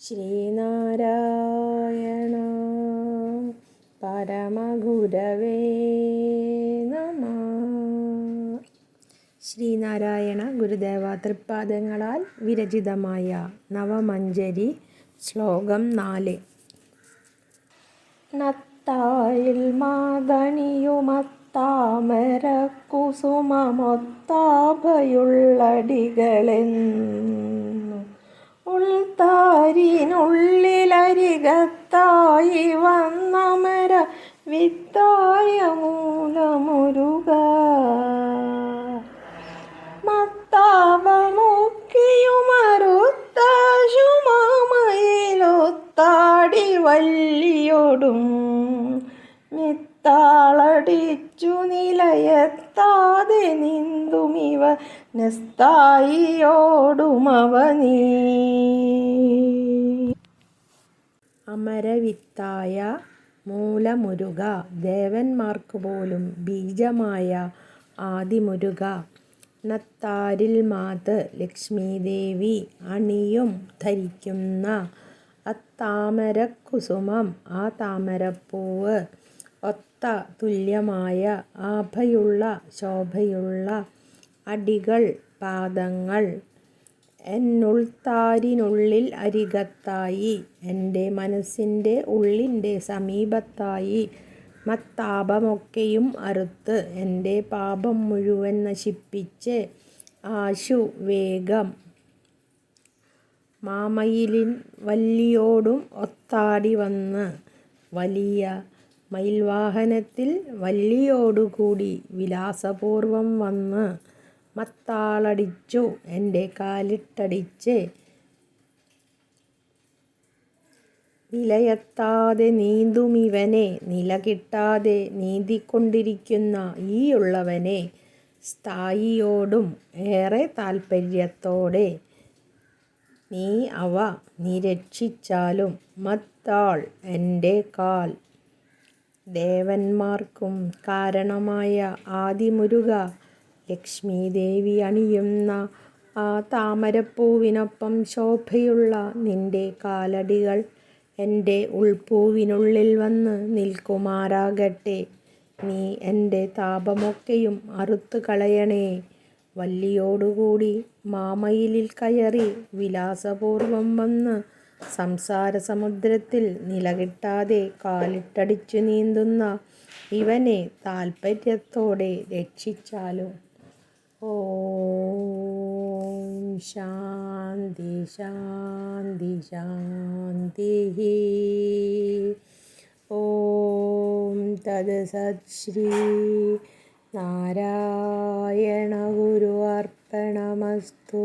ശ്രീനാരായണ പരമഗുരവേ നമ. ശ്രീനാരായണ ഗുരുദേവ തൃപ്പാദങ്ങളാൽ വിരചിതമായ നവമഞ്ജരി ശ്ലോകം നാല്. നത്തായിൽ മാതണിയുമത്ത താമര കുസുമമൊത്താഭയുള്ളടികളെന്നു ഉൾത്താരിനുള്ളിലരികത്തായി വന്നമര വിത്തായ മൂലമുരുക. മത്താവമുക്കിയുമറുത്ത ശുമാമയിലൊത്താടി വല്ലിയൊടും താളടിച്ചു നിലയെത്താതെ നിന്തുമിവ നെസ്തായിയോടുമവ നീ അമരവിത്തായ മൂലമുരുക ദേവന്മാർക്ക് പോലും ബീജമായ ആദിമുരുക നത്താരിൽ മാത് ലക്ഷ്മീദേവി അണിയും ധരിക്കുന്ന അത്താമരക്കുസുമം ആ താമരപ്പൂവ് ഒത്ത തുല്യമായ ആഭയുള്ള ശോഭയുള്ള അടികൾ പാദങ്ങൾ എന്നുൾത്താരിനുള്ളിൽ അരികത്തായി. എന്റെ മനസ്സിന്റെ ഉള്ളിന്റെ സമീപത്തായി മത്താപമൊക്കെയും അറുത്ത് എന്റെ പാപം മുഴുവൻ നശിപ്പിച്ച് ആശു വേഗം മാമയിലിൻ വല്ലിയോടും ഒത്താടി വന്ന് വലിയ മയിൽവാഹനത്തിൽ വല്ലിയോടുകൂടി വിലാസപൂർവം വന്ന് മത്താളടിച്ചു. എന്റെ കാലിട്ടടിച്ച് നിലയെത്താതെ നീന്തുമിവനെ നില കിട്ടാതെ നീന്തിക്കൊണ്ടിരിക്കുന്ന ഈയുള്ളവനെ സ്ഥായിയോടും ഏറെ താൽപ്പര്യത്തോടെ നീ അവ നിരക്ഷിച്ചാലും മത്താൾ എന്റെ കാൽ ദേവന്മാർക്കും കാരണമായ ആദിമുരുക ലക്ഷ്മീദേവി അണിയുന്ന ആ താമരപ്പൂവിനൊപ്പം ശോഭയുള്ള നിന്റെ കാലടികൾ എന്റെ ഉൾപ്പൂവിനുള്ളിൽ വന്ന് നിൽക്കുമാറാകട്ടെ. നീ എന്റെ താപമൊക്കെയും അറുത്തു കളയണേ. വല്ലിയോടുകൂടി മാമയിലിൽ കയറി വിലാസപൂർവം വന്ന് സംസാരസമുദ്രത്തിൽ നിലകിട്ടാതെ കാലിട്ടടിച്ചു നീന്തുന്ന ഇവനെ താൽപ്പര്യത്തോടെ രക്ഷിച്ചാലും. ഓം ശാന്തി ശാന്തി ശാന്തി. ഓം തത് ശ്രീ നാരായണ ഗുരു അർപ്പണമസ്തു